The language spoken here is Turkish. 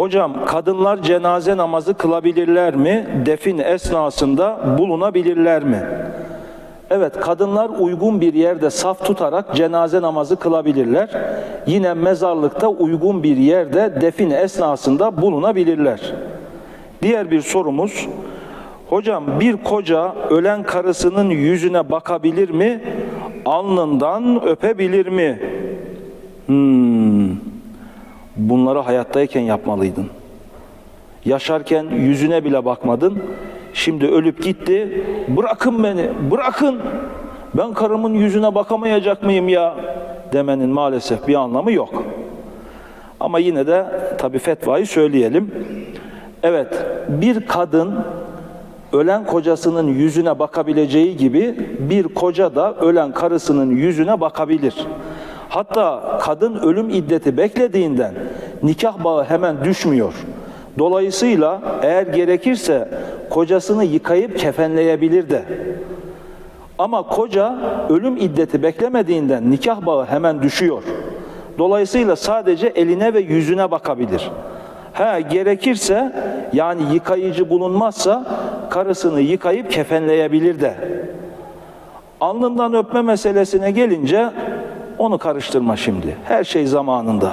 Hocam kadınlar cenaze namazı kılabilirler mi? Defin esnasında bulunabilirler mi? Evet kadınlar uygun bir yerde saf tutarak cenaze namazı kılabilirler. Yine mezarlıkta uygun bir yerde defin esnasında bulunabilirler. Diğer bir sorumuz Hocam bir koca ölen karısının yüzüne bakabilir mi? Alnından öpebilir mi? Hmm. Bunları hayattayken yapmalıydın. Yaşarken yüzüne bile bakmadın. Şimdi ölüp gitti. Bırakın beni, bırakın. Ben karımın yüzüne bakamayacak mıyım ya? Demenin maalesef bir anlamı yok. Ama yine de tabii fetvayı söyleyelim. Evet, bir kadın ölen kocasının yüzüne bakabileceği gibi bir koca da ölen karısının yüzüne bakabilir. Hatta kadın ölüm iddeti beklediğinden nikah bağı hemen düşmüyor. Dolayısıyla eğer gerekirse kocasını yıkayıp kefenleyebilir de. Ama koca ölüm iddeti beklemediğinden nikah bağı hemen düşüyor. Dolayısıyla sadece eline ve yüzüne bakabilir. Ha gerekirse yani yıkayıcı bulunmazsa karısını yıkayıp kefenleyebilir de. Alnından öpme meselesine gelince onu karıştırma şimdi. Her şey zamanında.